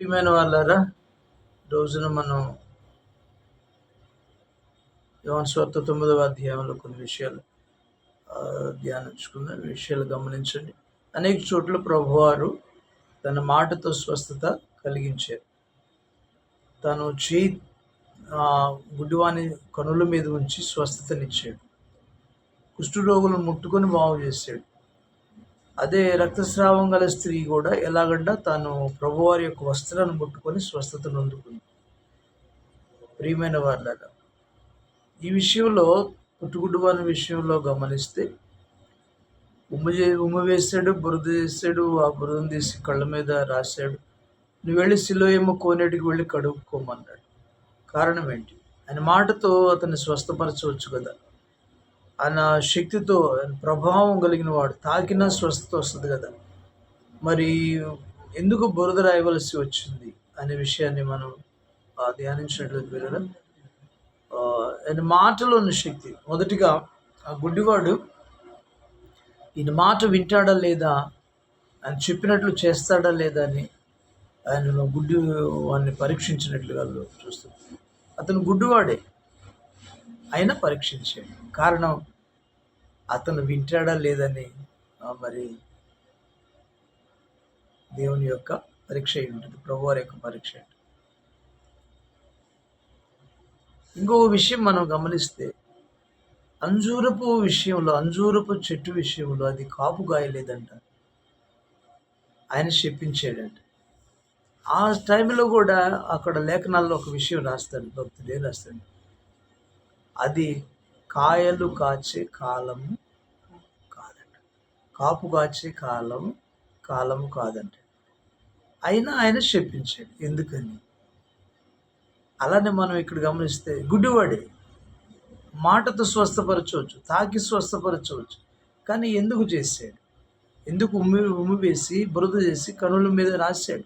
ప్రియమైన వాళ్ళారా రోజున మనం యోన్ స్వార్థ తొమ్మిదవ అధ్యాయంలో కొన్ని విషయాలు ధ్యానించుకున్న విషయాలు గమనించండి. అనేక చోట్ల ప్రభువారు తన మాటతో స్వస్థత కలిగించారు. తను చేయి ఆ, గుడ్డివాని కనుల మీద ఉంచి స్వస్థతనిచ్చాడు. కుష్ఠరోగులను ముట్టుకొని బాగు చేశాడు. అదే రక్తస్రావం గల స్త్రీ కూడా ఎలాగంట తాను ప్రభువారి యొక్క వస్త్రాన్ని ముట్టుకొని స్వస్థతను అందుకుంది. ప్రియమైన వాళ్ళ ఈ విషయంలో పుట్టుగుడ్డువాని విషయంలో గమనిస్తే ఉమ్మ చే ఉమ్మ వేసాడు బురద చేసాడు ఆ బురదను తీసి కళ్ళ మీద రాశాడు. నువ్వు వెళ్ళి సిలోయమ్మ కోనేటికి వెళ్ళి కడుక్కోమన్నాడు. కారణం ఏంటి? ఆయన మాటతో అతన్ని స్వస్థపరచవచ్చు కదా. ఆయన శక్తితో ఆయన ప్రభావం కలిగిన వాడు. తాకినా స్వస్థత వస్తుంది కదా. మరి ఎందుకు బురద రాయవలసి వచ్చింది అనే విషయాన్ని మనం ధ్యానించినట్లయితే పిల్లలు ఆయన మాటలో ఉన్న శక్తి. మొదటిగా ఆ గుడ్డివాడు ఈయన మాట వింటాడా లేదా ఆయన చెప్పినట్లు చేస్తాడా లేదా అని ఆయన గుడ్డి వాడిని పరీక్షించినట్లుగా చూస్తుంది. అతను గుడ్డివాడే. అయినా పరీక్షించాడు కారణం అతను వింటాడా లేదని మరి దేవుని యొక్క పరీక్ష అయి ఉంటుంది. ప్రభువారి యొక్క పరీక్ష ఇంకో విషయం మనం గమనిస్తే అంజూరపు విషయంలో అంజూరపు చెట్టు విషయంలో అది కాపు గాయలేదంట ఆయన చెప్పించాడంట. ఆ టైంలో కూడా అక్కడ లేఖనాల్లో ఒక విషయం రాస్తాడు భక్తుడు ఏం రాస్తాడు అది కాయలు కాచే కాలము కాదంట. కాపు కాచే కాలం కాలము కాదంట. అయినా ఆయన చెప్పించాడు ఎందుకని? అలానే మనం ఇక్కడ గమనిస్తే గుడ్డివాడే. మాటతో స్వస్థపరచవచ్చు తాకి స్వస్థపరచవచ్చు. కానీ ఎందుకు చేశాడు? ఎందుకు ఉమ్మి ఉమ్మి వేసి బురద చేసి కనుల మీద రాశాడు?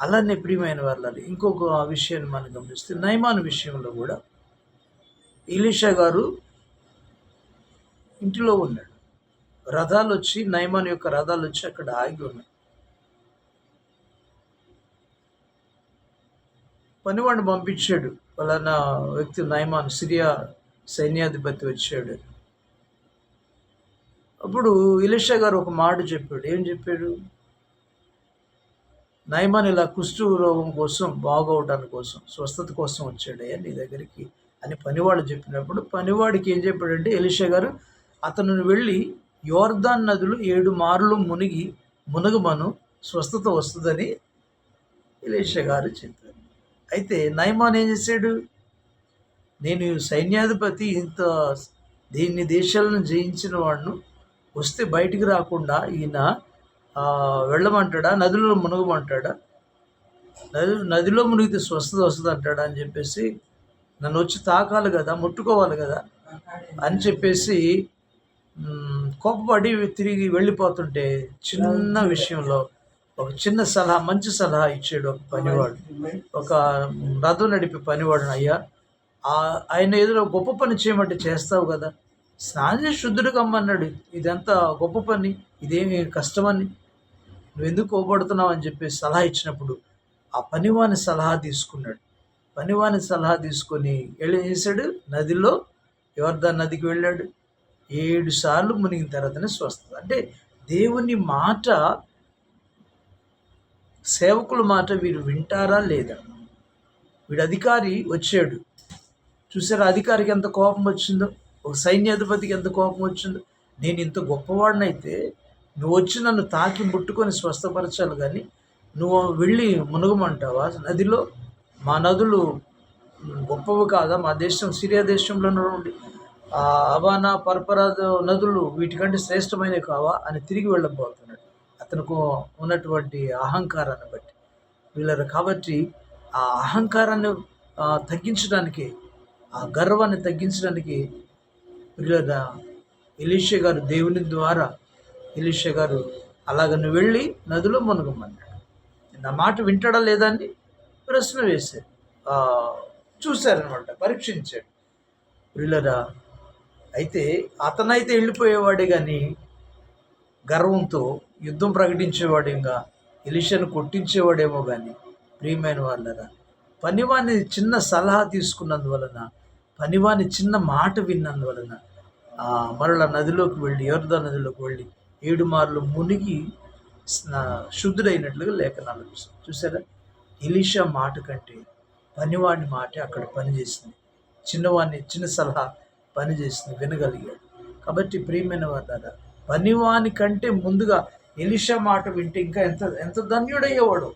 అలానే ప్రియమైన వాళ్ళని ఇంకొక విషయాన్ని మనం గమనిస్తే నయమాన్ విషయంలో కూడా ఇలీషా గారు ఇంటిలో ఉన్నాడు. రథాలు వచ్చి నయమాన్ యొక్క రథాలు వచ్చి అక్కడ ఆగి ఉన్నాయి. పనివాడిని పంపించాడు. ఫలానా వ్యక్తి నయమాన్ సిరియా సైన్యాధిపతి వచ్చాడు. అప్పుడు ఇలిషా గారు ఒక మాట చెప్పాడు. ఏం చెప్పాడు? నయమాన్ ఇలా కుష్ఠు రోగం కోసం బాగోవడానికి కోసం స్వస్థత కోసం వచ్చాడయ్యా నీ దగ్గరికి. అని పనివాడు చెప్పినప్పుడు పనివాడికి ఏం చెప్పాడంటే ఎలిషా గారు అతను వెళ్ళి యోర్దాన్ నదులు ఏడు మార్లు మునిగి మునగమను స్వస్థత వస్తుందని ఎలిషా గారు చెప్పారు. అయితే నయమాన్ ఏం చేశాడు? నేను సైన్యాధిపతి ఇంత దీన్ని దేశాలను జయించిన వాడును వస్తే బయటికి రాకుండా ఈయన వెళ్ళమంటాడా? నదిలో మునగమంటాడా? నది నదిలో మునిగితే స్వస్థత వస్తుంది అంటాడా అని చెప్పేసి నన్ను వచ్చి తాకాలి కదా ముట్టుకోవాలి కదా అని చెప్పేసి కోపపడి తిరిగి వెళ్ళిపోతుంటే చిన్న విషయంలో ఒక చిన్న సలహా మంచి సలహా ఇచ్చాడు ఒక పనివాడు. ఒక రథం నడిపే పనివాడు అయ్యా. ఆయన ఏదో గొప్ప పని చేయమంటే చేస్తావు కదా. స్నానం చేసి శుద్ధుడు ఇదంతా గొప్ప పని ఇదేమి కష్టమని. నువ్వు ఎందుకు కోపడుతున్నావు అని చెప్పి సలహా ఇచ్చినప్పుడు ఆ పనివాని సలహా తీసుకున్నాడు. పనివాని సలహా తీసుకొని వెళ్ళి చేశాడు. నదిలో ఎవరిదా నదికి వెళ్ళాడు. ఏడు సార్లు మునిగిన తర్వాతనే స్వస్థత. అంటే దేవుని మాట సేవకుల మాట వీరు వింటారా లేదా? వీడు అధికారి వచ్చాడు. చూసారా అధికారికి ఎంత కోపం వచ్చిందో? ఒక సైన్యాధిపతికి ఎంత కోపం వచ్చిందో? నేను ఇంత గొప్పవాడినైతే నువ్వు వచ్చి నన్ను తాకి ముట్టుకొని స్వస్థపరచాలి కానీ నువ్వు వెళ్ళి మునగమంటావా? నదిలో మా నదులు గొప్పవి కాదా? మా దేశం సిరియా దేశంలో నుండి ఆ అవానా పర్పరాద నదులు వీటికంటే శ్రేష్టమైనవి కావా అని తిరిగి వెళ్ళబోతున్నాడు. అతనికి ఉన్నటువంటి అహంకారాన్ని బట్టి. వీళ్ళరు కాబట్టి ఆ అహంకారాన్ని తగ్గించడానికి ఆ గర్వాన్ని తగ్గించడానికి వీళ్ళ ఎలీష గారు దేవుని ద్వారా ఎలీష గారు అలాగ నువ్వు వెళ్ళి నదిలో మునగమన్నాడు. నా మాట వింటాడా లేదా అండి? ప్రశ్న వేశారు. చూశారనమాట పరీక్షించాడు వీళ్ళరా అయితే అతనైతే వెళ్ళిపోయేవాడే కానీ గర్వంతో యుద్ధం ప్రకటించేవాడేగా ఎలిషను కొట్టించేవాడేమో కానీ ప్రియమైన వాళ్ళరా పనివాని చిన్న సలహా తీసుకున్నందువలన పనివాని చిన్న మాట విన్నందువలన మరల నదిలోకి వెళ్ళి యోర్దా నదిలోకి వెళ్ళి ఏడు మార్లు మునిగి శుద్ధుడైనట్లుగా లేఖనాలు చూసారా ఎలీషా మాట కంటే పనివాడి మాట అక్కడ పనిచేసింది. చిన్నవాడిని చిన్న సలహా పనిచేసింది వినగలిగాడు. కాబట్టి ప్రియమైన వాళ్ళ పనివాని కంటే ముందుగా ఎలీషా మాట వింటే ఇంకా ఎంత ఎంత ధన్యుడయ్యేవాడు?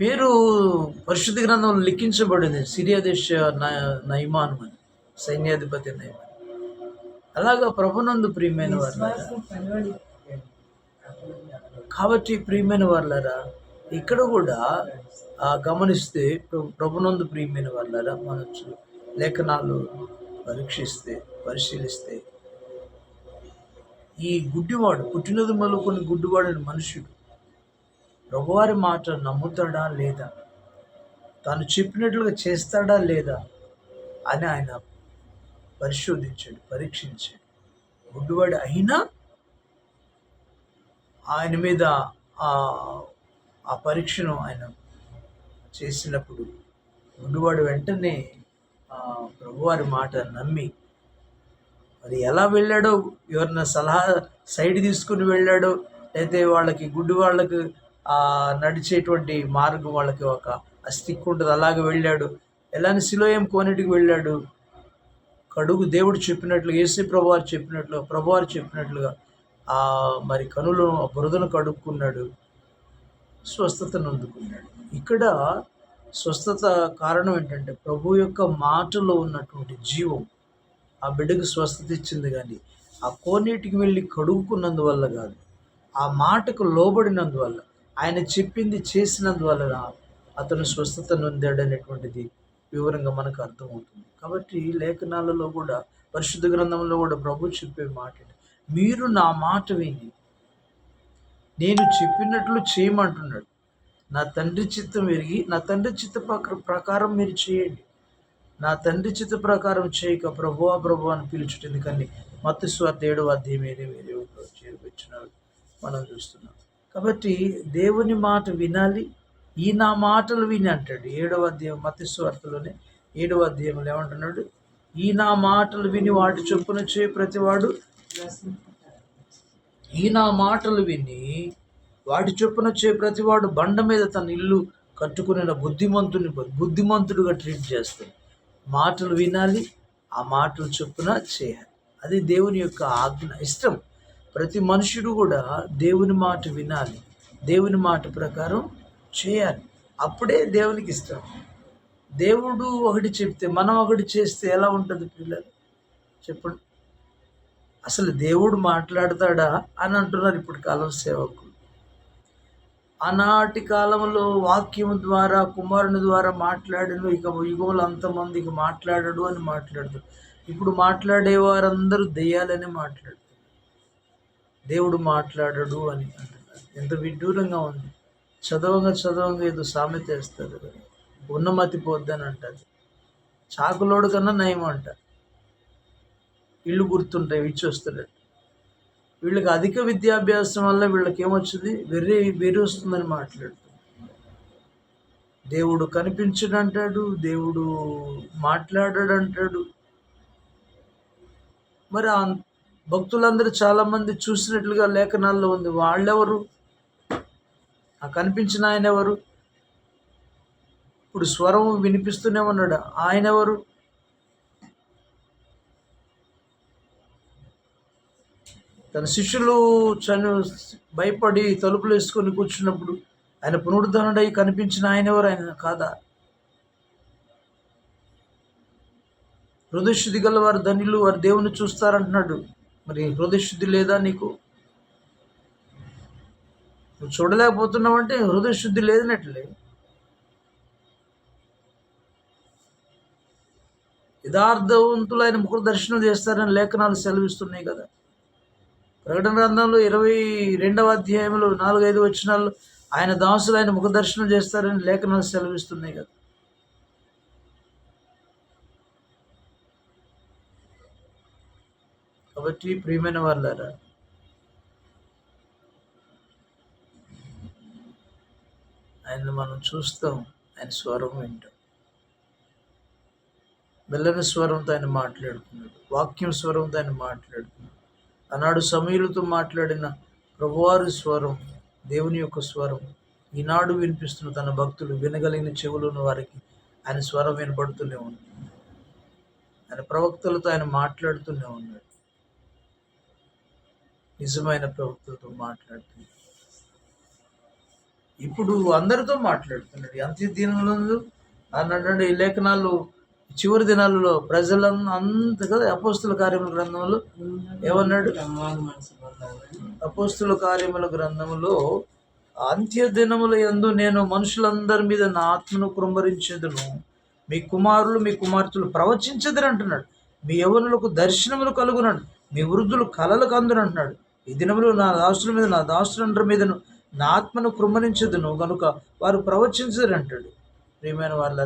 పేరు పరిశుద్ధ గ్రంథంలో లిఖించబడింది సిరియా దేశ న- నయమాను అని సైన్యాధిపతి నయమాన్ అలాగా ప్రభునందు ప్రియమైన వాళ్ళారా కాబట్టి ప్రియమైన వాళ్ళరా ఇక్కడ కూడా గమనిస్తే ప్రభునందు ప్రియమైన వాళ్ళరా మన లేఖనాలు పరీక్షిస్తే పరిశీలిస్తే ఈ గుడ్డివాడు పుట్టినది మొదలుకొని గుడ్డివాడని మనుషుడు ప్రభువారి మాట నమ్ముతాడా లేదా? తాను చెప్పినట్లుగా చేస్తాడా లేదా? అని ఆయన పరిశోధించాడు పరీక్షించాడు. గుడ్డివాడు అయినా ఆయన మీద ఆ పరీక్షను ఆయన చేసినప్పుడు గుడ్డివాడు వెంటనే ప్రభువారి మాట నమ్మి మరి ఎలా వెళ్ళాడో ఎవరిన సలహా సైడ్ తీసుకుని వెళ్ళాడో అయితే వాళ్ళకి గుడ్డు వాళ్ళకి నడిచేటువంటి మార్గం వాళ్ళకి ఒక అస్తిక్కు ఉంటుంది అలాగే వెళ్ళాడు. ఎలాని శిలోయం కోనేటికి వెళ్ళాడు. కడుగు దేవుడు చెప్పినట్లు ఏసీ ప్రభువారు చెప్పినట్లు ప్రభువారు చెప్పినట్లుగా ఆ మరి కనులు బురదను కడుక్కున్నాడు స్వస్థతను అందుకున్నాడు ఇక్కడ స్వస్థత కారణం ఏంటంటే ప్రభు యొక్క మాటలో ఉన్నటువంటి జీవం ఆ బిడ్డకు స్వస్థత ఇచ్చింది కానీ ఆ కోనేటికి వెళ్ళి కడుక్కున్నందువల్ల కాదు ఆ మాటకు లోబడినందువల్ల ఆయన చెప్పింది చేసినందువలన అతను స్వస్థత నొందాడనేటువంటిది వివరంగా మనకు అర్థమవుతుంది. కాబట్టి లేఖనాలలో కూడా పరిశుద్ధ గ్రంథంలో కూడా ప్రభు చెప్పే మాట మీరు నా మాట విని నేను చెప్పినట్లు చేయమంటున్నాడు. నా తండ్రి చిత్తం ఎరిగి నా తండ్రి చిత్త ప్రకారం మీరు చేయండి. నా తండ్రి చిత్త ప్రకారం చేయక ప్రభువా ప్రభు అని పిలుచుట ఎందుకని మత్తు స్వార్థ ఏడవ అధ్యాయం ఏదే వేరే మనం చూస్తున్నాం. కాబట్టి దేవుని మాట వినాలి. ఈ నా మాటలు విని అంటాడు. ఏడవ అధ్యాయం మత్స్వార్థలోనే ఏడవ అధ్యాయంలో ఏమంటున్నాడు? ఈ నా మాటలు విని వాటి చొప్పున చేయ ప్రతివాడు. ఈ నా మాటలు విని వాటి చొప్పున చే ప్రతివాడు బండ మీద తన ఇల్లు కట్టుకునే బుద్ధిమంతుని బుద్ధిమంతుడుగా ట్రీట్ చేస్తాడు. మాటలు వినాలి ఆ మాటలు చొప్పున చేయాలి. అది దేవుని యొక్క ఆజ్ఞ ఇష్టం. ప్రతి మనుషుడు కూడా దేవుని మాట వినాలి దేవుని మాట ప్రకారం చేయాలి. అప్పుడే దేవునికి ఇష్టం. దేవుడు ఒకటి చెప్తే మనం ఒకటి చేస్తే ఎలా ఉంటుంది పిల్లలు? చెప్పండి. అసలు దేవుడు మాట్లాడతాడా అని అంటున్నారు ఇప్పుడు కాలం సేవకులు. ఆనాటి కాలంలో వాక్యం ద్వారా కుమారుని ద్వారా మాట్లాడిన ఇక యుగంలో అంతమందికి మాట్లాడడు అని మాట్లాడుతారు. ఇప్పుడు మాట్లాడే వారందరూ దెయ్యాలని మాట్లాడుతారు. దేవుడు మాట్లాడడు అని అంటున్నారు. ఎంత విడ్డూరంగా ఉంది. చదవంగా చదవంగా ఏదో సామెత వేస్తారు. ఉన్నమతి పోద్దని అంటారు. చాకులోడు కన్నా నయం అంటారు ఇళ్ళు గుర్తుంటాయి ఇచ్చి వస్తున్నాడు వీళ్ళకి అధిక విద్యాభ్యాసం వల్ల వీళ్ళకి ఏమొచ్చింది వెర్రి వెర్రి వస్తుందని మాట్లాడుతుంది. దేవుడు కనిపించడు అంటాడు దేవుడు మాట్లాడాడు అంటాడు మరి ఆ భక్తులందరూ చాలామంది చూసినట్లుగా లేఖనాల్లో ఉంది. వాళ్ళెవరు? ఆ కనిపించిన ఆయన ఎవరు? ఇప్పుడు స్వరం వినిపిస్తూనే ఉన్నాడు. ఆయన ఎవరు? తన శిష్యులు చను భయపడి తలుపులు వేసుకొని కూర్చున్నప్పుడు ఆయన పునరుద్ధరణుడై కనిపించిన ఆయన ఎవరు? ఆయన కాదా? హృదయశుద్ధి గల వారు ధనిలు వారు దేవుని చూస్తారంటున్నాడు. మరి హృదయశుద్ధి లేదా నీకు? నువ్వు చూడలేకపోతున్నావంటే హృదయశుద్ధి లేదనట్లే. యథార్థవంతులు ఆయన ముఖ దర్శనం చేస్తారని లేఖనాలు సెలవిస్తున్నాయి కదా. ప్రకటన గ్రంథంలో ఇరవై రెండవ అధ్యాయంలో నాలుగైదు వచ్చినాలు ఆయన దాసులు ఆయన ముఖ దర్శనం చేస్తారని లేఖనాలు సెలవిస్తున్నాయి కదా. కాబట్టి ప్రియమైన వాళ్ళారా ఆయన మనం చూస్తాం ఆయన స్వరం వింటాం. మెల్లని స్వరంతో ఆయన మాట్లాడుతున్నాడు వాక్యం స్వరంతో ఆయన మాట్లాడుతున్నాడు. ఆనాడు సమీరులతో మాట్లాడిన ప్రభువారి స్వరం దేవుని యొక్క స్వరం ఈనాడు వినిపిస్తున్న తన భక్తులు వినగలిగిన చెవులు వారికి ఆయన స్వరం వినపడుతూనే ఉంది. ఆయన ప్రవక్తలతో ఆయన మాట్లాడుతూనే ఉన్నాడు. నిజమైన ప్రవక్తలతో మాట్లాడుతున్నాడు ఇప్పుడు అందరితో మాట్లాడుతున్నాడు. అంత్య దినంలో అన్నాడు ఈ లేఖనాలు చివరి దినాలలో ప్రజలను అంత కదా అపోస్తుల కార్యముల గ్రంథంలో ఏమన్నాడు? అపోస్తుల కార్యముల గ్రంథములో అంత్య దినముల ఎందు నేను మనుషులందరి మీద నా ఆత్మను కృంభరించదును మీ కుమారులు మీ కుమార్తెలు ప్రవచించదని అంటున్నాడు. మీ యవనులకు దర్శనములు కలుగునడు. మీ వృద్ధులు కలలు కందును అంటున్నాడు ఈ దినములు నా దాసుల మీద నా దాసులందరి మీదను నా ఆత్మను కృమ్మరించదును కనుక వారు ప్రవచించరు అంటాడు ప్రియమైన వాళ్ళ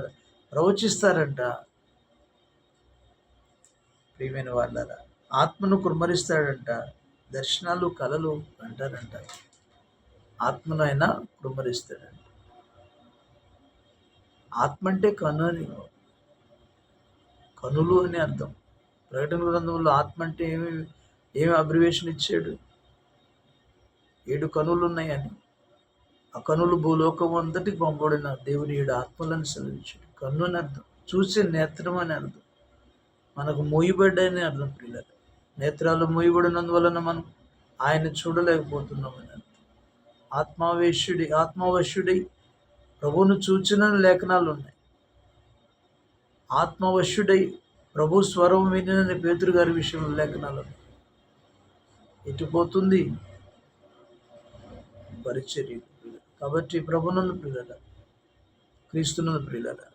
ప్రవచిస్తారంట. ప్రియమైన వాళ్ళరా ఆత్మను కుమ్మరిస్తాడంట దర్శనాలు కలలు అంటారంట. ఆత్మను ఆయన కుమ్మరిస్తాడంట. ఆత్మ అంటే కను అని కనులు అని అర్థం. ప్రకటన గ్రంథంలో ఆత్మ అంటే ఏమి ఏమి అబ్రివేషన్ ఇచ్చాడు? ఏడు కనులు ఉన్నాయని ఆ కనులు భూలోకం అంతటి పంపబడిన దేవుని ఏడు ఆత్మలను సెలవించాడు కన్ను అని అర్థం. చూసే నేత్రం అని అర్థం. మనకు మూయబడ్డాయని అర్థం పిల్లలు. నేత్రాలు మూయబడినందువలన మనం ఆయన చూడలేకపోతున్నామని అర్థం. ఆత్మావేశుడి ఆత్మవశ్యుడై ప్రభువును చూచిన లేఖనాలు ఉన్నాయి. ఆత్మవశ్యుడై ప్రభు స్వరం వినని పేతురు గారి విషయంలో లేఖనాలు ఉన్నాయి. ఎటుపోతుంది పరిచర్య కాబట్టి ప్రభునందు పిల్లల క్రీస్తునందు పిల్లల.